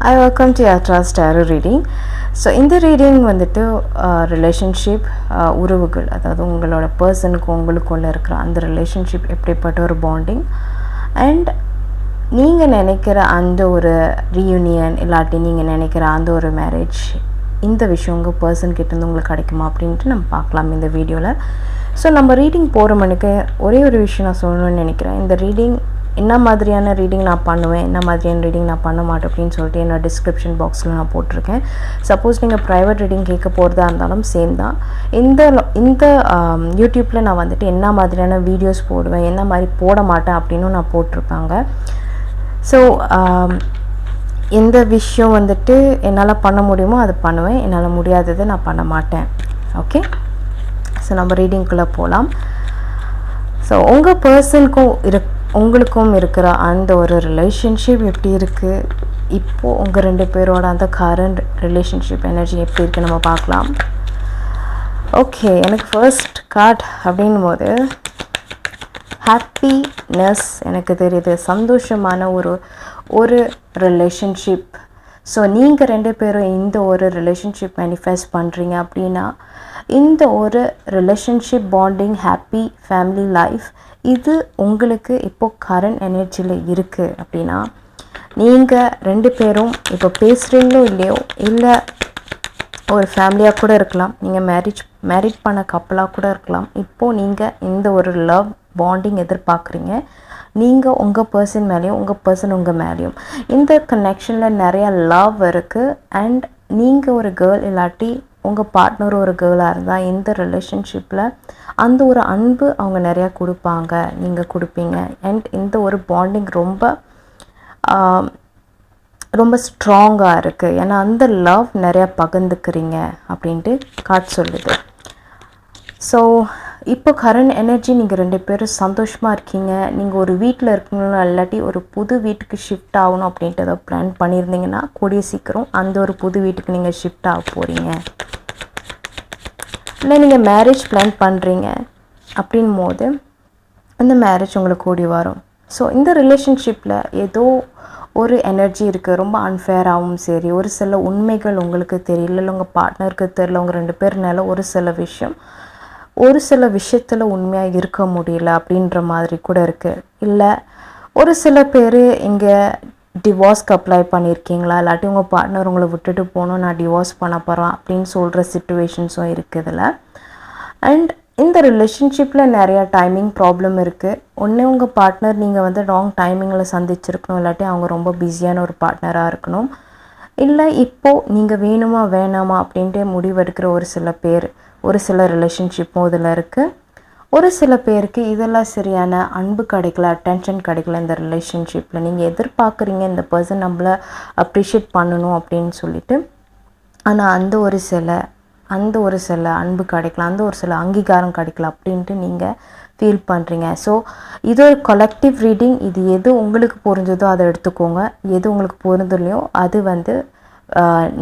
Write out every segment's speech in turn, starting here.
I welcome to அட்ராஸ் tarot reading so இந்த reading வந்துட்டு uh, ரிலேஷன்ஷிப் uh, உறவுகள் அதாவது உங்களோட பர்சனுக்கு உங்களுக்குள்ள இருக்கிற அந்த ரிலேஷன்ஷிப் எப்படிப்பட்ட ஒரு பாண்டிங் அண்ட் நீங்கள் நினைக்கிற அந்த ஒரு ரீயூனியன் இல்லாட்டி நீங்கள் நினைக்கிற அந்த ஒரு மேரேஜ் இந்த விஷயம் உங்கள் பர்சன் கிட்டேருந்து உங்களுக்கு கிடைக்குமா அப்படின்ட்டு நம்ம பார்க்கலாம் இந்த வீடியோவில் ஸோ நம்ம ரீடிங் போகிற மணிக்கு ஒரே ஒரு விஷயம் நான் சொல்லணும்னு நினைக்கிறேன். இந்த ரீடிங் என்ன மாதிரியான ரீடிங் நான் பண்ணுவேன் என்ன மாதிரியான ரீடிங் நான் பண்ண மாட்டேன் அப்படின்னு சொல்லிட்டு என்னோட டிஸ்கிரிப்ஷன் பாக்ஸில் நான் போட்டிருக்கேன். சப்போஸ் நீங்கள் ப்ரைவேட் ரீடிங் கேட்க போகிறதா இருந்தாலும் சேம் தான். இந்த இந்த யூடியூப்பில் நான் வந்துட்டு என்ன மாதிரியான வீடியோஸ் போடுவேன் என்ன மாதிரி போட மாட்டேன் அப்படின்னு நான் போட்டிருப்பாங்க ஸோ எந்த விஷயம் வந்துட்டு என்னால் பண்ண முடியுமோ அது பண்ணுவேன். என்னால் முடியாததை நான் பண்ண மாட்டேன். ஓகே ஸோ நம்ம ரீடிங்குள்ளே போகலாம் ஸோ உங்கள் பர்சனுக்கும் இரு உங்களுக்கும் இருக்கிற அந்த ஒரு ரிலேஷன்ஷிப் எப்படி இருக்குது இப்போது உங்கள் ரெண்டு பேரோட அந்த கரண்ட் ரிலேஷன்ஷிப் எனர்ஜி எப்படி இருக்குது நம்ம பார்க்கலாம். ஓகே எனக்கு ஃபர்ஸ்ட் கார்ட் அப்படின்னும் போது ஹாப்பினஸ் எனக்கு தெரியுது. சந்தோஷமான ஒரு ஒரு ரிலேஷன்ஷிப் ஸோ நீங்கள் ரெண்டு பேரும் இந்த ஒரு ரிலேஷன்ஷிப் மேனிஃபெஸ்ட் பண்ணுறீங்க அப்படின்னா இந்த ஒரு relationship bonding happy family life இது உங்களுக்கு இப்போ கரண்ட் எனர்ஜியில் இருக்குது அப்படின்னா நீங்கள் ரெண்டு பேரும் இப்போ பேசுகிறீங்களோ இல்லையோ இல்லை ஒரு ஃபேமிலியாக கூட இருக்கலாம் நீங்கள் மேரேஜ் மேரேஜ் பண்ண கப்பலாக கூட இருக்கலாம் இப்போது நீங்கள் இந்த ஒரு லவ் பாண்டிங் எதிர்பார்க்குறீங்க நீங்கள் உங்கள் பர்சன் மேலேயும் உங்கள் பர்சன் உங்கள் மேலேயும். இந்த கனெக்ஷனில் நிறையா லவ் இருக்குது அண்ட் நீங்கள் ஒரு கேர்ள் இல்லாட்டி உங்கள் பார்ட்னர் ஒரு கேர்ளாக இருந்தால் இந்த ரிலேஷன்ஷிப்பில் அந்த ஒரு அன்பு அவங்க நிறையா கொடுப்பாங்க. நீங்கள் கொடுப்பீங்க. அண்ட் இந்த ஒரு பாண்டிங் ரொம்ப ரொம்ப ஸ்ட்ராங்காக இருக்குது ஏன்னா அந்த லவ் நிறையா பகிர்ந்துக்கிறீங்க அப்படின்ட்டு காட் சொல்லுது. ஸோ இப்போ கரண்ட் எனர்ஜி நீங்கள் ரெண்டு பேரும் சந்தோஷமாக இருக்கீங்க. நீங்கள் ஒரு வீட்டில் இருக்கணும் இல்லாட்டி ஒரு புது வீட்டுக்கு ஷிஃப்ட் ஆகணும் அப்படின்ட்டு ஏதோ பிளான் பண்ணியிருந்தீங்கன்னா கூடிய சீக்கிரம் அந்த ஒரு புது வீட்டுக்கு நீங்கள் ஷிஃப்ட் ஆக போகிறீங்க இல்லை நீங்கள் மேரேஜ் பிளான் பண்ணுறீங்க அப்படின் போது அந்த மேரேஜ் உங்களுக்கு கூடி வரும். ஸோ இந்த ரிலேஷன்ஷிப்பில் ஏதோ ஒரு எனர்ஜி இருக்குது ரொம்ப அன்ஃபேராகவும் சரி ஒரு சில உண்மைகள் உங்களுக்கு தெரியல இல்லை உங்கள் பார்ட்னருக்கு தெரியல உங்கள் ரெண்டு பேர்னால ஒரு சில விஷயம் ஒரு சில விஷயத்தில் உண்மையாக இருக்க முடியல அப்படின்ற மாதிரி கூட இருக்குது இல்லை ஒரு சில பேர் இங்கே டிவோர்ஸ்க்கு அப்ளை பண்ணியிருக்கீங்களா இல்லாட்டி உங்கள் பார்ட்னர் உங்களை விட்டுட்டு போகணும் நான் டிவோர்ஸ் பண்ண போகிறேன் அப்படின்னு சொல்கிற சுச்சுவேஷன்ஸும் இருக்குது இதில் அண்ட் இந்த ரிலேஷன்ஷிப்பில் நிறையா டைமிங் ப்ராப்ளம் இருக்குது ஒன்று உங்கள் பார்ட்னர் நீங்கள் வந்து ராங் டைமிங்கில் சந்திச்சிருக்கணும் இல்லாட்டி அவங்க ரொம்ப பிஸியான ஒரு பார்ட்னராக இருக்கணும். இல்லை இப்போது நீங்கள் வேணுமா வேணாமா அப்படின்ட்டு முடிவெடுக்கிற ஒரு சில பேர் ஒரு சில ரிலேஷன்ஷிப்பும் இதில் இருக்குது ஒரு சில பேருக்கு இதெல்லாம் சரியான அன்பு கிடைக்கல அட்டென்ஷன் கிடைக்கல இந்த ரிலேஷன்ஷிப்பில் நீங்கள் எதிர்பார்க்குறீங்க இந்த பர்சன் நம்மளை அப்ரிஷியேட் பண்ணணும் அப்படின்னு சொல்லிட்டு ஆனால் அந்த ஒரு சில அந்த ஒரு சில அன்பு கிடைக்கல அந்த ஒரு சில அங்கீகாரம் கிடைக்கல அப்படின்ட்டு நீங்கள் ஃபீல் பண்ணுறீங்க ஸோ இது ஒரு கொலெக்டிவ் ரீடிங் இது எது உங்களுக்கு புரிஞ்சதோ அதை எடுத்துக்கோங்க. எது உங்களுக்கு பொருந்தலையோ அது வந்து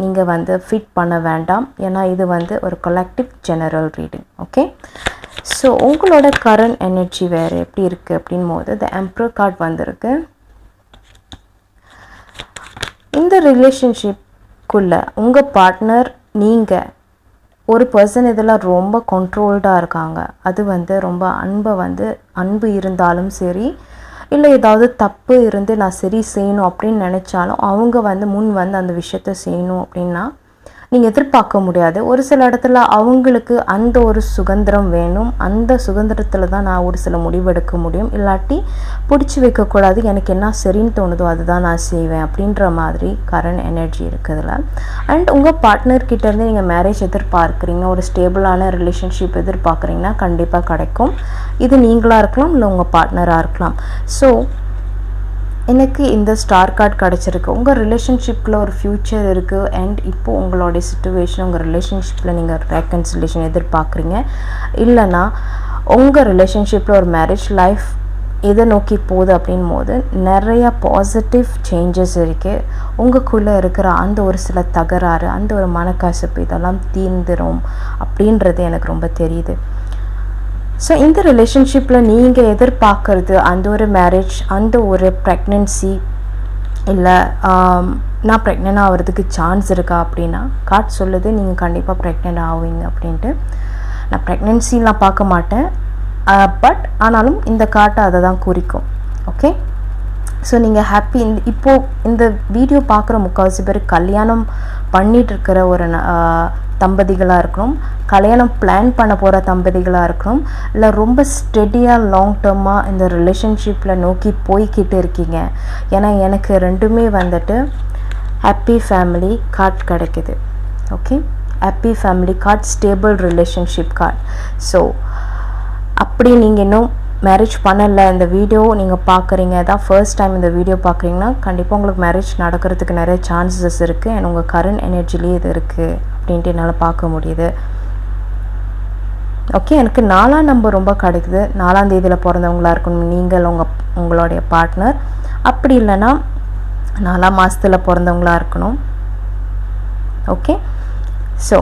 நீங்கள் வந்து ஃபிட் பண்ண வேண்டாம். ஏன்னா இது வந்து ஒரு collective general reading okay so உங்களோட கரண்ட் எனர்ஜி வேறு எப்படி இருக்குது அப்படின் போது த எம்ப்ரோ கார்ட் வந்திருக்கு. இந்த ரிலேஷன்ஷிப்புக்குள்ளே உங்கள் பார்ட்னர் நீங்கள் ஒரு பர்சன் இதில் ரொம்ப கண்ட்ரோல்டாக இருக்காங்க. அது வந்து ரொம்ப அன்பை வந்து அன்பு இருந்தாலும் சரி இல்லை ஏதாவது தப்பு இருந்து நான் சரி செய்யணும் அப்படின்னு நினச்சாலும் அவங்க வந்து முன் வந்து அந்த விஷயத்த செய்யணும் அப்படின்னா நீங்கள் எதிர்பார்க்க முடியாது. ஒரு சில இடத்துல அவங்களுக்கு அந்த ஒரு சுதந்திரம் வேணும். அந்த சுதந்திரத்தில் தான் நான் ஒரு சில முடிவெடுக்க முடியும். இல்லாட்டி பிடிச்சி வைக்கக்கூடாது. எனக்கு என்ன சரின்னு தோணுதோ அதுதான் நான் செய்வேன் அப்படின்ற மாதிரி கரண்ட் எனர்ஜி இருக்குதுல. அண்ட் உங்கள் பார்ட்னர்கிட்டேருந்து நீங்கள் மேரேஜ் எதிர்பார்க்குறீங்க. ஒரு ஸ்டேபிளான ரிலேஷன்ஷிப் எதிர்பார்க்குறீங்கன்னா கண்டிப்பாக கிடைக்கும். இது நீங்களாக இருக்கலாம் இல்லை உங்கள் பார்ட்னராக இருக்கலாம். ஸோ எனக்கு இந்த ஸ்டார் கார்டு கிடச்சிருக்கு. உங்கள் ரிலேஷன்ஷிப்பில் ஒரு ஃப்யூச்சர் இருக்குது அண்ட் இப்போது உங்களுடைய சுச்சுவேஷன் உங்கள் ரிலேஷன்ஷிப்பில் நீங்கள் ரெக்கன்சிலேஷன் எதிர்பார்க்குறீங்க. இல்லைன்னா உங்கள் ரிலேஷன்ஷிப்பில் ஒரு மேரேஜ் லைஃப் எதை நோக்கி போகுது அப்படின் போது நிறையா பாசிட்டிவ் சேஞ்சஸ் இருக்குது உங்களுக்குள்ளே இருக்கிற அந்த ஒரு சில தகராறு அந்த ஒரு மனக்கசப்பு இதெல்லாம் தீர்ந்துடும் அப்படின்றது எனக்கு ரொம்ப தெரியுது. ஸோ இந்த ரிலேஷன்ஷிப்பில் நீங்கள் எதிர்பார்க்குறது அந்த ஒரு மேரேஜ் அந்த ஒரு ப்ரெக்னென்சி இல்லை நான் ப்ரெக்னென்ட் ஆகிறதுக்கு சான்ஸ் இருக்கா அப்படின்னா காட் சொல்லுது நீங்கள் கண்டிப்பாக ப்ரெக்னென்ட் ஆவீங்க அப்படின்ட்டு. நான் ப்ரெக்னென்சிலாம் பார்க்க மாட்டேன். பட் ஆனாலும் இந்த காட்டை அதை தான் குறிக்கும். ஓகே ஸோ நீங்கள் ஹாப்பி இந்த இப்போது இந்த வீடியோ பார்க்குற முக்கால்வாசி பேர் கல்யாணம் பண்ணிட்டு இருக்கிற ஒரு தம்பதிகளாக இருக்கணும். கல்யாணம் பிளான் பண்ண போகிற தம்பதிகளாக இருக்கணும். இல்லை ரொம்ப ஸ்டெடியாக லாங் டேர்மாக இந்த ரிலேஷன்ஷிப்பில் நோக்கி போய்கிட்டு இருக்கீங்க. ஏன்னா எனக்கு ரெண்டுமே வந்துட்டு ஹாப்பி ஃபேமிலி கார்ட் கிடைக்குது. Okay happy family card stable relationship card so அப்படி நீங்கள் இன்னும் மேரேஜ் பண்ணலை இந்த வீடியோ நீங்கள் பார்க்குறீங்க தான் ஃபர்ஸ்ட் டைம் இந்த வீடியோ பார்க்குறீங்கன்னா கண்டிப்பாக உங்களுக்கு மேரேஜ் நடக்கிறதுக்கு நிறைய சான்சஸ் இருக்குது அண்ட் உங்கள் கரண்ட் எனர்ஜிலேயே இது இருக்குது அப்படின்ட்டு என்னால் பார்க்க முடியுது. ஓகே எனக்கு நாலாம் நம்பர் ரொம்ப கிடைக்குது. நாலாம் தேதியில் பிறந்தவங்களா இருக்கணும் நீங்கள் உங்கள் உங்களுடைய பார்ட்னர் அப்படி இல்லைன்னா நாலாம் மாதத்தில் பிறந்தவங்களாக இருக்கணும். ஓகே ஸோ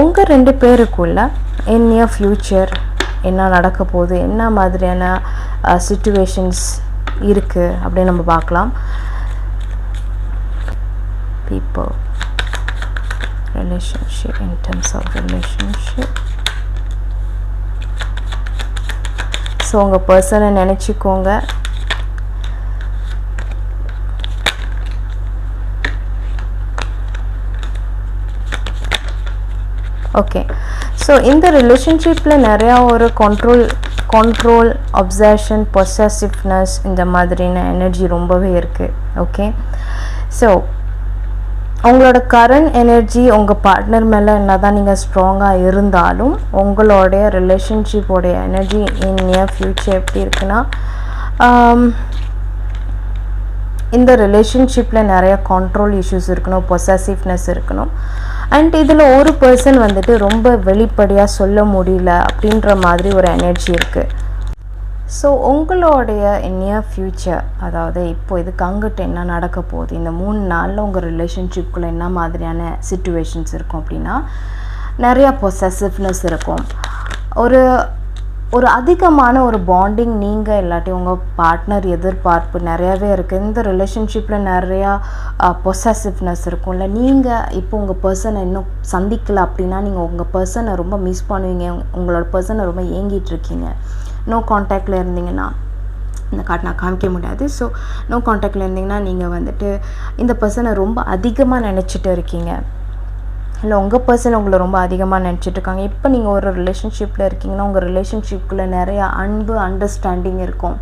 உங்கள் ரெண்டு பேருக்குள்ள இன் நியர் ஃப்யூச்சர் என்ன நடக்க போகுது என்ன மாதிரியான சுச்சுவேஷன்ஸ் இருக்குது அப்படின்னு நம்ம பார்க்கலாம். People relationship in terms of relationship. So உங்கள் பர்சனை நினச்சிக்கோங்க. ஓகே ஸோ இந்த ரிலேஷன்ஷிப்பில் நிறையா ஒரு கண்ட்ரோல் கண்ட்ரோல் அப்சர்ஷன் பொசசிவ்னஸ் இந்த மாதிரியான எனர்ஜி ரொம்பவே இருக்குது ஓகே ஸோ உங்களோட கரண்ட் எனர்ஜி உங்கள் பார்ட்னர் மேலே என்ன தான் நீங்கள் ஸ்ட்ராங்காக இருந்தாலும் உங்களுடைய ரிலேஷன்ஷிப்போடைய எனர்ஜி இன் நியர் ஃப்யூச்சர் எப்படி இருக்குன்னா um, இந்த ரிலேஷன்ஷிப்பில் நிறைய கண்ட்ரோல் இஷ்யூஸ் இருக்கணும் பொசசிவ்னஸ் இருக்கணும். அண்ட் இதில் ஒரு பர்சன் வந்துட்டு ரொம்ப வெளிப்படையாக சொல்ல முடியல அப்படின்ற மாதிரி ஒரு எனர்ஜி இருக்குது ஸோ உங்களுடைய நியர் ஃப்யூச்சர் அதாவது இப்போ இதுக்கு அங்கிட்டு என்ன நடக்க போகுது? இந்த மூணு நாளில் உங்கள் ரிலேஷன்ஷிப்குள்ளே என்ன மாதிரியான சுச்சுவேஷன்ஸ் இருக்கும் அப்படின்னா நிறையா பொசசிவ்னஸ் இருக்கும். ஒரு ஒரு அதிகமான ஒரு பாண்டிங் நீங்கள் இல்லாட்டி உங்கள் பார்ட்னர் எதிர்பார்ப்பு நிறையாவே இருக்குது இந்த ரிலேஷன்ஷிப்பில் நிறையா பொசசிவ்னஸ் இருக்கும்ல. நீங்கள் இப்போ உங்கள் பர்சனை இன்னும் சந்திக்கல அப்படின்னா நீங்கள் உங்கள் பர்சனை ரொம்ப மிஸ் பண்ணுவீங்க. உங்களோட பர்சனை ரொம்ப ஏங்கிட்டு இருக்கீங்க. நோ காண்டாக்டில் இருந்தீங்கன்னா இந்த கார்டு நான் காமிக்க முடியாது. ஸோ நோ காண்டாக்டில் இருந்தீங்கன்னா நீங்கள் வந்துட்டு இந்த பர்சனை ரொம்ப அதிகமாக நினச்சிட்டு இருக்கீங்க. இல்லை உங்கள் பர்சன் உங்களை ரொம்ப அதிகமாக நினச்சிட்ருக்காங்க இப்போ நீங்கள் ஒரு ரிலேஷன்ஷிப்பில் இருக்கீங்கன்னா உங்கள் ரிலேஷன்ஷிப்பில் நிறையா அன்பு அண்டர்ஸ்டாண்டிங் இருக்கும்.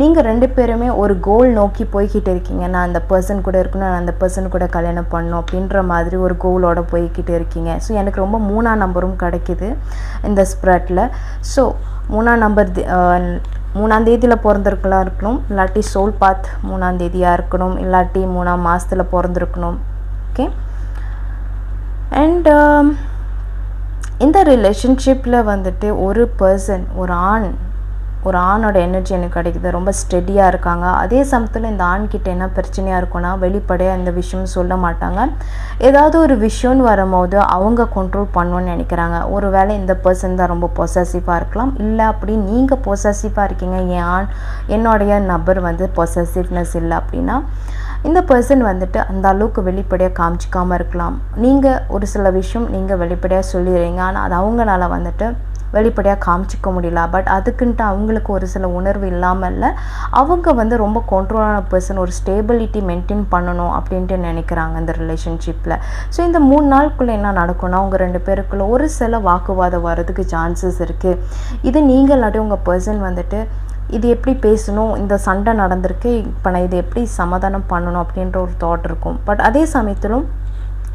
நீங்கள் ரெண்டு பேருமே ஒரு கோல் நோக்கி போய்கிட்டு இருக்கீங்க. நான் அந்த பர்சன் கூட இருக்கணும் நான் அந்த பர்சன் கூட கல்யாணம் பண்ணணும் அப்படின்ற மாதிரி ஒரு கோலோட போய்கிட்டு இருக்கீங்க. ஸோ எனக்கு ரொம்ப மூணாம் நம்பரும் கிடைக்குது இந்த ஸ்ப்ரெட்டில் ஸோ மூணாம் நம்பர் மூணாம் தேதியில் பிறந்திருக்கலாம் இருக்கணும். இல்லாட்டி சோல் பாத் மூணாம் தேதியாக இருக்கணும். இல்லாட்டி மூணாம் மாதத்தில் பிறந்திருக்கணும். ஓகே அண்ட் um, இந்த ரிலேஷன்ஷிப்பில் வந்துட்டு ஒரு பர்சன் ஒரு ஆண் ஒரு ஆணோட எனர்ஜி எனக்கு கிடைக்குது. ரொம்ப ஸ்டெடியாக இருக்காங்க. அதே சமயத்தில் இந்த ஆண்கிட்ட என்ன பிரச்சனையாக இருக்குன்னா வெளிப்படையாக இந்த விஷயம் சொல்ல மாட்டாங்க. ஏதாவது ஒரு விஷயம்னு வரும்போது அவங்க கண்ட்ரோல் பண்ணணும்னு நினைக்கிறாங்க. ஒரு வேளை இந்த பர்சன் தான் ரொம்ப பொசசிவாக இருக்கலாம். இல்லை அப்படி நீங்கள் பொசசிவாக இருக்கீங்க. என் ஆண் என்னுடைய நபர் வந்து பொசசிவ்னஸ் இல்லை அப்படின்னா இந்த பர்சன் வந்துட்டு அந்த அளவுக்கு வெளிப்படையாக காமிச்சிக்காமல் இருக்கலாம். நீங்கள் ஒரு சில விஷயம் நீங்கள் வெளிப்படையாக சொல்லிடுறீங்க ஆனால் அது அவங்களால வந்துட்டு வெளிப்படையாக காமிச்சிக்க முடியல. பட் அதுக்குன்ட்டு அவங்களுக்கு ஒரு சில உணர்வு இல்லாமல் இல்லை அவங்க வந்து ரொம்ப கண்ட்ரோலான பர்சன் ஒரு ஸ்டேபிலிட்டி மெயின்டைன் பண்ணணும் அப்படின்ட்டு நினைக்கிறாங்க இந்த ரிலேஷன்ஷிப்பில் ஸோ இந்த மூணு நாளுக்குள்ளே என்ன நடக்கும்னா உங்கள் ரெண்டு பேருக்குள்ளே ஒரு சில வாக்குவாதம் வர்றதுக்கு சான்சஸ் இருக்குது இது நீங்கள் இல்லாட்டி உங்கள் பர்சன் வந்துட்டு இது எப்படி பேசணும்? இந்த சண்டை நடந்திருக்கு. இப்போ நான் இதை எப்படி சமாதானம் பண்ணணும் அப்படின்ற ஒரு தாட் இருக்கும். பட் அதே சமயத்திலும்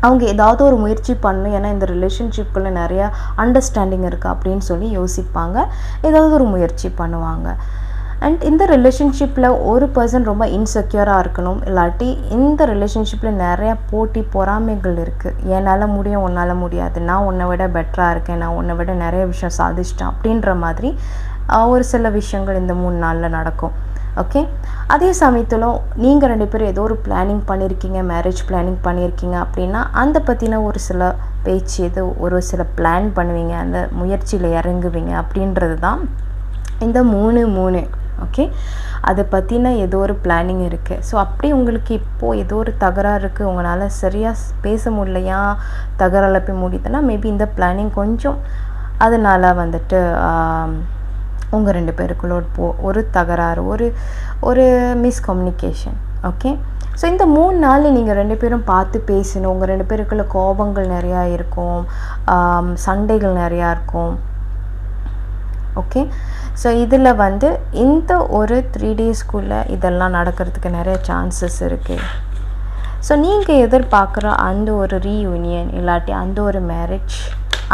அவங்க ஏதாவது ஒரு முயற்சி பண்ணணும். ஏன்னா இந்த ரிலேஷன்ஷிப்புக்குள்ளே நிறையா அண்டர்ஸ்டாண்டிங் இருக்குது அப்படின்னு சொல்லி யோசிப்பாங்க. ஏதாவது ஒரு முயற்சி பண்ணுவாங்க. அண்ட் இந்த ரிலேஷன்ஷிப்பில் ஒரு பர்சன் ரொம்ப இன்செக்யூராக இருக்கணும். இல்லாட்டி இந்த ரிலேஷன்ஷிப்பில் நிறையா போட்டி பொறாமைகள் இருக்குது என்னால் முடியும் உன்னால் முடியாது. நான் உன்னை விட பெட்டராக இருக்கேன். நான் உன்னை விட நிறைய விஷயம் சாதிச்சிட்டேன் அப்படின்ற மாதிரி ஒரு சில விஷயங்கள் இந்த மூணு நாளில் நடக்கும். ஓகே அதே சமயத்தில் நீங்கள் ரெண்டு பேரும் ஏதோ ஒரு பிளானிங் பண்ணியிருக்கீங்க மேரேஜ் பிளானிங் பண்ணியிருக்கீங்க அப்படின்னா அந்த பற்றின ஒரு சில பேச்சு ஏதோ ஒரு சில பிளான் பண்ணுவீங்க அந்த முயற்சியில் இறங்குவீங்க அப்படின்றது தான் இந்த மூணு மூணு. ஓகே அதை பற்றின ஏதோ ஒரு பிளானிங் இருக்குது ஸோ அப்படி உங்களுக்கு இப்போது ஏதோ ஒரு தகராறு இருக்குது உங்களால் சரியாக பேச முடியலையா? தகராறுல போய் முடியுதுன்னா மேபி இந்த பிளானிங் கொஞ்சம் அதனால் வந்துட்டு உங்கள் ரெண்டு பேருக்குள்ள போ ஒரு தகராறு ஒரு ஒரு மிஸ்கம்யூனிகேஷன் ஓகே ஸோ இந்த மூணு நாள் நீங்கள் ரெண்டு பேரும் பார்த்து பேசணும். உங்கள் ரெண்டு பேருக்குள்ள கோபங்கள் நிறையா இருக்கும். சண்டைகள் நிறையா இருக்கும். ஓகே ஸோ இதில் வந்து இந்த ஒரு த்ரீ டேஸ்க்குள்ளே இதெல்லாம் நடக்கிறதுக்கு நிறைய சான்சஸ் இருக்குது ஸோ நீங்கள் எதிர்பார்க்குற அந்த ஒரு ரீயூனியன் இல்லாட்டி அந்த ஒரு மேரேஜ்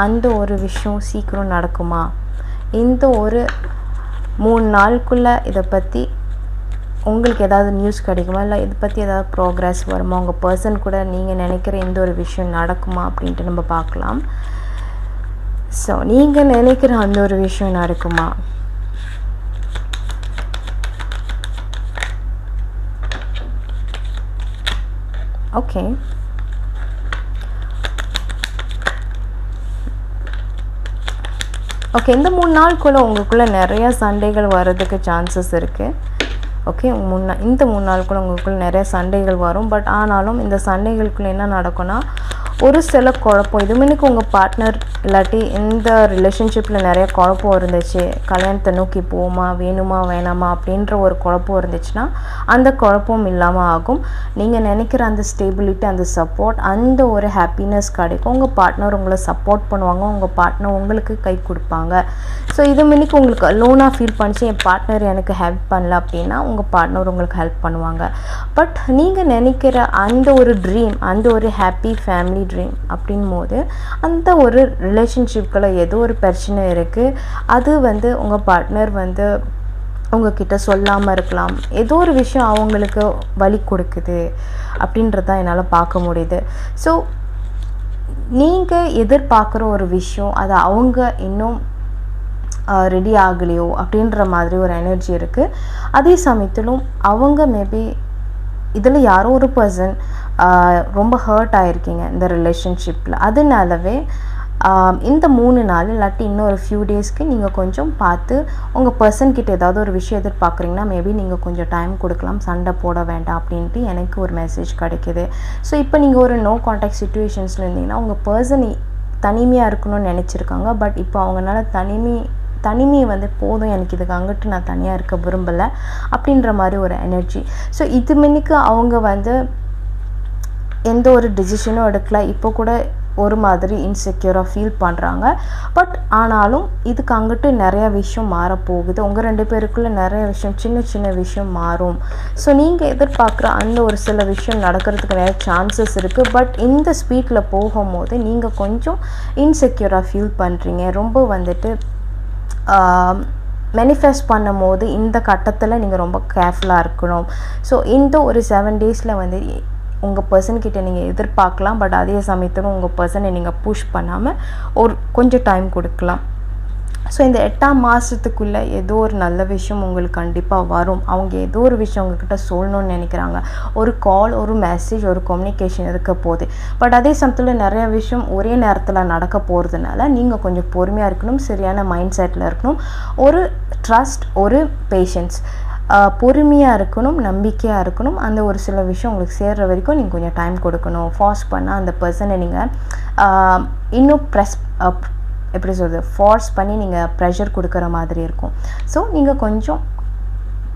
அந்த ஒரு விஷயம் சீக்கிரம் நடக்குமா? இந்த ஒரு மூணு நாளுக்குள்ளே இதை பற்றி உங்களுக்கு ஏதாவது நியூஸ் கிடைக்குமா? இல்லை இதை பற்றி ஏதாவது ப்ரோக்ரஸ் வருமா? உங்கள் பர்சன் கூட நீங்கள் நினைக்கிற எந்த ஒரு விஷயம் நடக்குமா? அப்படின்ட்டு நம்ம பார்க்கலாம். ஸோ நீங்கள் நினைக்கிற அந்த ஒரு விஷயம் நடக்குமா? ஓகே ஓகே இந்த மூணு நாளுக்குள்ளே உங்களுக்குள்ளே நிறைய சண்டைகள் வர்றதுக்கு சான்சஸ் இருக்குது ஓகே மூணு இந்த மூணு நாளுக்குள்ளே உங்களுக்குள்ள நிறைய சண்டைகள் வரும். பட் ஆனாலும் இந்த சண்டைகளுக்குள்ள என்ன நடக்கும்னா ஒரு சில குழப்பம். இது மாரிக்கு உங்கள் பார்ட்னர் இல்லாட்டி இந்த ரிலேஷன்ஷிப்பில் நிறைய குழப்பம் இருந்துச்சு. கல்யாணத்தை நோக்கி போவோமா வேணுமா வேணாமா அப்படின்ற ஒரு குழப்பம் இருந்துச்சுன்னா அந்த குழப்பம் இல்லாமல் ஆகும். நீங்கள் நினைக்கிற அந்த ஸ்டேபிலிட்டி அந்த சப்போர்ட் அந்த ஒரு ஹாப்பினஸ் கிடைக்கும். உங்கள் பார்ட்னர் உங்களை சப்போர்ட் பண்ணுவாங்க. உங்கள் பார்ட்னர் உங்களுக்கு கை கொடுப்பாங்க. ஸோ இது மினிக்கு உங்களுக்கு லோனாக ஃபீல் பண்ணிச்சு. என் பார்ட்னர் எனக்கு ஹெல்ப் பண்ணல அப்படின்னா உங்கள் பார்ட்னர் உங்களுக்கு ஹெல்ப் பண்ணுவாங்க. பட் நீங்கள் நினைக்கிற அந்த ஒரு ட்ரீம் அந்த ஒரு ஹாப்பி ஃபேமிலி ட்ரீம் அப்படின் போது அந்த ஒரு ரிலேஷன்ஷிப்பில் ஏதோ ஒரு பிரச்சனை இருக்குது அது வந்து உங்கள் பார்ட்னர் வந்து உங்ககிட்ட சொல்லாமல் இருக்கலாம். ஏதோ ஒரு விஷயம் அவங்களுக்கு வலி கொடுக்குது அப்படின்றதான் என்னால் பார்க்க முடியுது. ஸோ நீங்கள் எதிர்பார்க்குற ஒரு விஷயம் அதை அவங்க இன்னும் ரெடி ஆகலையோ அப்படின்ற மாதிரி ஒரு எனர்ஜி இருக்குது அதே சமயத்திலும் அவங்க மேபி இதில் யாரோ ஒரு பர்சன் ரொம்ப ஹர்ட் ஆகிருக்கீங்க இந்த ரிலேஷன்ஷிப்பில் அதனாலவே இந்த மூணு நாள் இல்லாட்டி இன்னொரு ஃபியூ டேஸ்க்கு நீங்கள் கொஞ்சம் பார்த்து உங்கள் பர்சன்கிட்ட ஏதாவது ஒரு விஷயம் எதிர்பார்க்குறீங்கன்னா மேபி நீங்கள் கொஞ்சம் டைம் கொடுக்கலாம். சண்டை போட வேண்டாம் அப்படின்ட்டு எனக்கு ஒரு மெசேஜ் கிடைக்குது. ஸோ இப்போ நீங்கள் ஒரு நோ கான்டாக்ட் சுச்சுவேஷன்ஸில் இருந்தீங்கன்னா உங்கள் பர்சன் தனிமையாக இருக்கணும்னு நினச்சிருக்காங்க. பட் இப்போ அவங்களால தனிமை தனிமை வந்து போதும் எனக்கு இதுக்கு அங்கிட்டு நான் தனியாக இருக்க விரும்பலை அப்படின்ற மாதிரி ஒரு எனர்ஜி ஸோ இது மின்னுக்கு அவங்க வந்து எந்த ஒரு டிசிஷனும் எடுக்கல. இப்போ கூட ஒரு மாதிரி இன்செக்யூராக ஃபீல் பண்ணுறாங்க பட் ஆனாலும் இதுக்கு அங்கிட்டு நிறைய விஷயம் மாறப்போகுது. உங்கள் ரெண்டு பேருக்குள்ளே நிறைய விஷயம் சின்ன சின்ன விஷயம் மாறும். ஸோ நீங்கள் எதிர்பார்க்குற அந்த ஒரு சில விஷயம் நடக்கிறதுக்கு நிறைய சான்சஸ் இருக்குது பட் இந்த ஸ்பீடில் போகும்போது நீங்கள் கொஞ்சம் இன்செக்யூராக ஃபீல் பண்ணுறீங்க ரொம்ப வந்துட்டு மேனிஃபெஸ்ட் பண்ணும் போது இந்த கட்டத்தில் நீங்கள் ரொம்ப கேர்ஃபுல்லாக இருக்கணும். ஸோ இந்த ஒரு செவன் டேஸில் வந்து உங்கள் பர்சன்கிட்ட நீங்கள் எதிர்பார்க்கலாம் பட் அதே சமயத்தில் உங்கள் பர்சனை நீங்கள் புஷ் பண்ணாமல் ஒரு கொஞ்சம் டைம் கொடுக்கலாம். ஸோ இந்த எட்டாம் மாதத்துக்குள்ளே ஏதோ ஒரு நல்ல விஷயம் உங்களுக்கு கண்டிப்பாக வரும். அவங்க ஏதோ ஒரு விஷயம் உங்ககிட்ட சொல்லணும்னு நினைக்கிறாங்க. ஒரு கால் ஒரு மெசேஜ் ஒரு கம்யூனிகேஷன் இருக்க போகுது. பட் அதே சமயத்தில் நிறைய விஷயம் ஒரே நேரத்தில் நடக்க போகிறதுனால நீங்கள் கொஞ்சம் பொறுமையாக இருக்கணும் சரியான மைண்ட் செட்டில் இருக்கணும். ஒரு ட்ரஸ்ட் ஒரு பேஷன்ஸ் பொறுமையாக இருக்கணும் நம்பிக்கையாக இருக்கணும். அந்த ஒரு சில விஷயம் உங்களுக்கு சேர்கிற வரைக்கும் நீங்கள் கொஞ்சம் டைம் கொடுக்கணும். ஃபாஸ்ட் பண்ணால் அந்த பர்சனை நீங்கள் இன்னும் ப்ரெஸ் எப்படி சொல்கிறது ஃபார்ஸ் பண்ணி நீங்கள் ப்ரெஷர் கொடுக்குற மாதிரி இருக்கும். ஸோ நீங்கள் கொஞ்சம்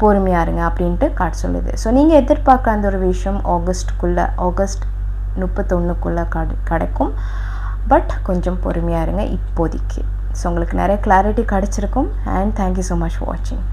பொறுமையாக இருங்க அப்படின்ட்டு காட் சொல்லுது. ஸோ நீங்கள் எதிர்பார்க்குற அந்த ஒரு விஷயம் ஆகஸ்ட்டுக்குள்ளே ஆகஸ்ட் முப்பத்தொன்றுக்குள்ளே கடை கிடைக்கும். பட் கொஞ்சம் பொறுமையாக இருங்க இப்போதைக்கு. ஸோ உங்களுக்கு நிறைய கிளாரிட்டி கிடச்சிருக்கும். And thank you so much for வாட்சிங்